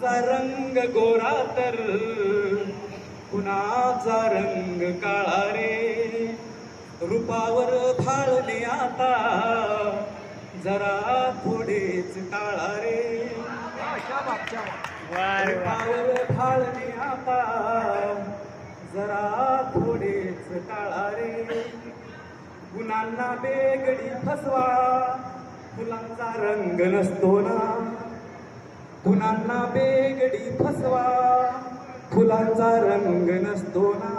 रंग गोरा तर कुणाचा रंग काळा रे? रूपावर फाळणे आता जरा थोडेच टाळा रे. रूपावर फाळणे आता जरा थोडेच टाळा रे. गुणांना बेगडी फसवा फुलांचा रंग नसतो ना. गुणांना बेगडी फसवा फुलांचा रंग नसतो ना.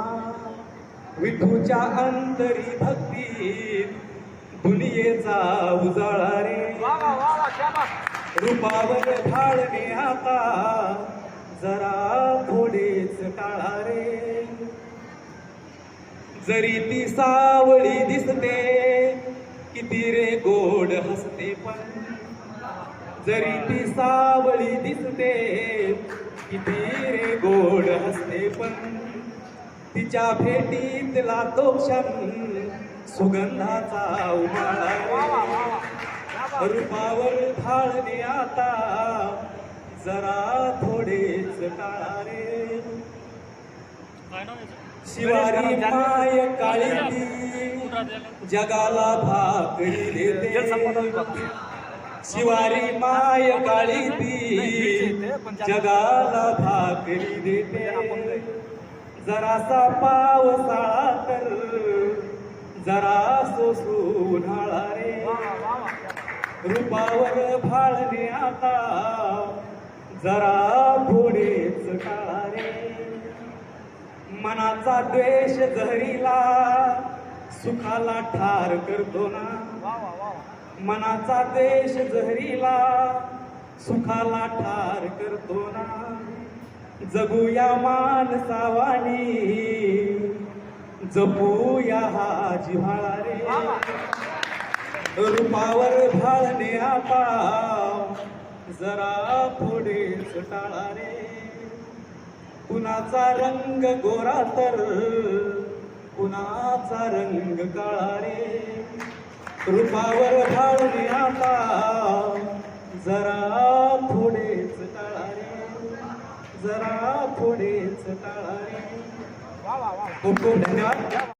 विठूच्या अंतरी भक्तीत दुनियेचा उजाळा रे. रूपावर ढाळणे आता जरा थोडेच टाळा रे. जरी ती सावळी दिसते किती रे गोड हसते पण. जरी ती सावळी दिसते किती रे गोड हसते पण. तिच्या भेटीतला तो क्षण सुगंधाचा उमाळा रूपावर थाळणे आता जरा थोडेच टाळा रे. शिवारी माय काळी ती जगाला भाकरी देते. शिवारी माय काळी ती जगाला भाकरी देते. जरासा पावसाळा तर जरा सोसू उन्हाळा रे. रूपावर भाळणे आता जरा थोडेच काळा रे. मनाचा द्वेष जहरीला सुखाला ठार करतो ना. मनाचा देश जहरीला सुखाला ठार करतो ना. जगूया मानसावानी जपूया हा जिव्हाळा रे. रूपावर भाळणे आता जरा पुढे टाळा रे. कुणाचा रंग गोरा तर कुणाचा रंग काळा रे. रूपावर भाळणे आता. जरा थोडेच टाळा जरा थोडेच टाळा रे खूप खूप धन्यवाद.